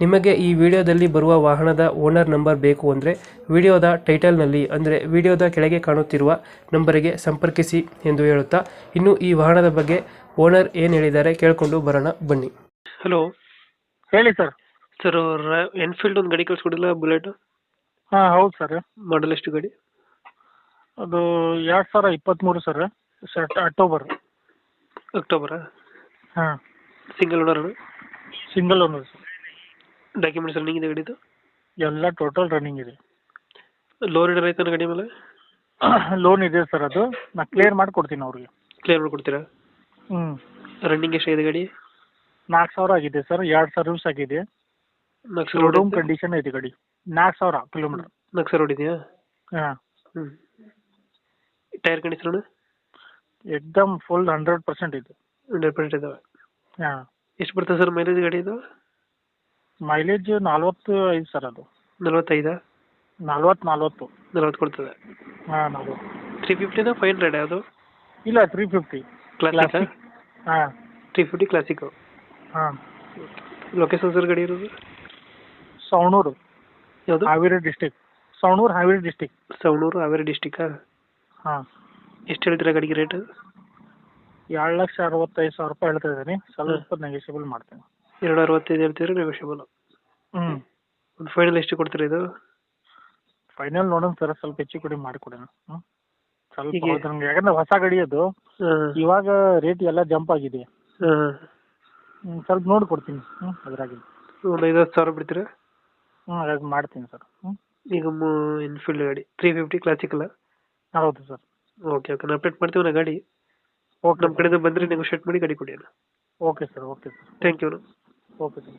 ನಿಮಗೆ ಈ ವಿಡಿಯೋದಲ್ಲಿ ಬರುವ ವಾಹನದ ಓನರ್ ನಂಬರ್ ಬೇಕು ಅಂದರೆ ವಿಡಿಯೋದ ಟೈಟಲ್ನಲ್ಲಿ ಅಂದರೆ ವಿಡಿಯೋದ ಕೆಳಗೆ ಕಾಣುತ್ತಿರುವ ನಂಬರಿಗೆ ಸಂಪರ್ಕಿಸಿ ಎಂದು ಹೇಳುತ್ತಾ ಇನ್ನು ಈ ವಾಹನದ ಬಗ್ಗೆ ಓನರ್ ಏನು ಹೇಳಿದ್ದಾರೆ ಕೇಳಿಕೊಂಡು ಬರೋಣ ಬನ್ನಿ. ಹಲೋ. ಹೇಳಿ ಸರ್. ಸರ್ ಎನ್ಫೀಲ್ಡ್ ಒಂದು ಗಾಡಿ ಕಳಿಸ್ಕೊಡಿಲ್ಲ ಬುಲೆಟ್? ಹಾಂ ಹೌದು ಸರ್. ಮಾಡಲ್ ಎಷ್ಟು ಗಾಡಿ? ಅದು ಎರಡು ಸಾವಿರ ಇಪ್ಪತ್ತ್ಮೂರು ಸರ್ ಸೆಟ್ ಅಕ್ಟೋಬರ್. ಅಕ್ಟೋಬರಾ? ಹಾಂ. Single owner single owner sir. Documents running ಇದೆ ಗಾಡಿದು? ಎಲ್ಲ ಟೋಟಲ್ ರನ್ನಿಂಗ್ ಇದೆ. ಲೋನ್ ಆಯ್ತಾನ ಗಾಡಿ ಮೇಲೆ? ಲೋನ್ ಇದೆ ಸರ್ ಅದು. ನಾ ಕ್ಲಿಯರ್ ಮಾಡಿಕೊಡ್ತೀನಿ ಅವ್ರಿಗೆ. ಕ್ಲಿಯರ್ ಮಾಡ್ಕೊಡ್ತೀರಾ? ಹ್ಞೂ ರನ್ನಿಂಗ್ ಎಷ್ಟಾಗಿದೆ ಗಾಡಿ? ನಾಲ್ಕು ಸಾವಿರ ಆಗಿದೆ ಸರ್. ಎರಡು ಸರ್ವಿಸ್ ಆಗಿದೆ. ನಾಲ್ಕು ಸಾವಿರ ಶೋರೂಮ್ ಕಂಡೀಷನ್ ಐತೆ ಗಾಡಿ. ನಾಲ್ಕು ಸಾವಿರ ಕಿಲೋಮೀಟ್ರ್ ನಾಲ್ಕು ಸಾವಿರ ಹೊಡಿದೆಯಾ ಹಾಂ. ಹ್ಞೂ ಟೈರ್ ಕಂಡೀಷನ್ ಎಕ್ದಮ್ ಫುಲ್ ಹಂಡ್ರೆಡ್ ಪರ್ಸೆಂಟ್ ಇದೆ. ಹಂಡ್ರೆಡ್ ಪರ್ಸೆಂಟ್ ಇದಾವೆ. ಹಾಂ. ಎಷ್ಟು ಬರ್ತದೆ ಸರ್ ಮೈಲೇಜ್ ಗಾಡಿ ಇದು? ಮೈಲೇಜ್ ನಲ್ವತ್ತು ಐದು ಸರ್ ಅದು. ನಲ್ವತ್ತೈದಾ? ನಲ್ವತ್ತು ನಲ್ವತ್ತು. ನಲ್ವತ್ತು ಕೊಡ್ತದೆ. ಹಾಂ ನಲ್ವತ್ತು. ತ್ರೀ ಫಿಫ್ಟಿದು ಫೈವ್ ಹಂಡ್ರೆಡ್ ಅದು? ಇಲ್ಲ ತ್ರೀ ಫಿಫ್ಟಿ ಕ್ಲಾಸಿಕ್ ಹಾಂ. ತ್ರೀ ಫಿಫ್ಟಿ ಕ್ಲಾಸಿಕ್ ಹಾಂ. ಲೊಕೇಶನ್ ಸರ್ ಗಡಿ ಇರೋದು? ಸವಣೂರು. ಯಾವುದು? ಹಾವೇರಿ ಡಿಸ್ಟಿಕ್ ಸವಣೂರು ಹಾವೇರಿ ಡಿಸ್ಟಿಕ್ ಸವಣೂರು ಹಾವೇರಿ ಡಿಸ್ಟಿಕ್ಕಾ ಹಾಂ. ಎಷ್ಟು ಹೇಳ್ತೀರಾ ಗಡಿಗೆ ರೇಟ್ ಎರಡು ಲಕ್ಷ ಅರವತ್ತೈದು ಸಾವಿರ ರೂಪಾಯಿ ಹೇಳ್ತಾ ಇದ್ದೀನಿ. ಸ್ವಲ್ಪ ನೆಗೆಸಿಬಲ್ ಮಾಡ್ತೀನಿ. ಎರಡು ಅರವತ್ತೈದು ಹೇಳ್ತೀರಾ ನೆಗೋಷಿಯಬಲ್ ಹ್ಞೂ ಒಂದು ಫೈನಲ್ ಎಷ್ಟು ಕೊಡ್ತೀರಾ ಇದು? ಫೈನಲ್ ನೋಡೋಣ ಸರ್ ಸ್ವಲ್ಪ ಹೆಚ್ಚು ಕೊಡಿ ಮಾಡಿಕೊಡಿ ಹ್ಞೂ ಸ್ವಲ್ಪ ಹೀಗೆ- ಹೌದು ನಮ್ಗೆ ಯಾಕಂದ್ರೆ ಹೊಸ ಗಾಡಿ ಅದು. ಹಾಂ. ಇವಾಗ ರೇಟ್ ಎಲ್ಲ ಜಂಪ್ ಆಗಿದೆ. ಹಾಂ. ಹ್ಞೂ ಸ್ವಲ್ಪ ನೋಡಿ ಕೊಡ್ತೀನಿ. ಹ್ಞೂ ಅದ್ರಾಗಿ. ಒಂದು ಐದು ಹತ್ತು ಸಾವಿರ ಬಿಡ್ತೀರಾ? ಹ್ಞೂ ಅದ್ರಾಗ ಮಾಡ್ತೀನಿ ಸರ್ ಹ್ಞೂ ಈಗ ಇನ್ಫೀಲ್ಡ್ ಗಾಡಿ. ತ್ರೀ ಫಿಫ್ಟಿ ಕ್ಲಾಸಿಕ್ ಹೌದು ಸರ್ ಓಕೆ ಓಕೆ ನಾನು ಅಪ್ಡೇಟ್ ಮಾಡ್ತೀವಿ ನಾ ಗಾಡಿ. ಓಕೆ ನಮ್ಮ ಕಡೆಯಿಂದ ಬಂದರೆ ನೆಗೋಷಿಯೇಟ್ ಮಾಡಿ ಗಾಡಿ ಕೊಡಿ okay sir okay sir thank you okay sir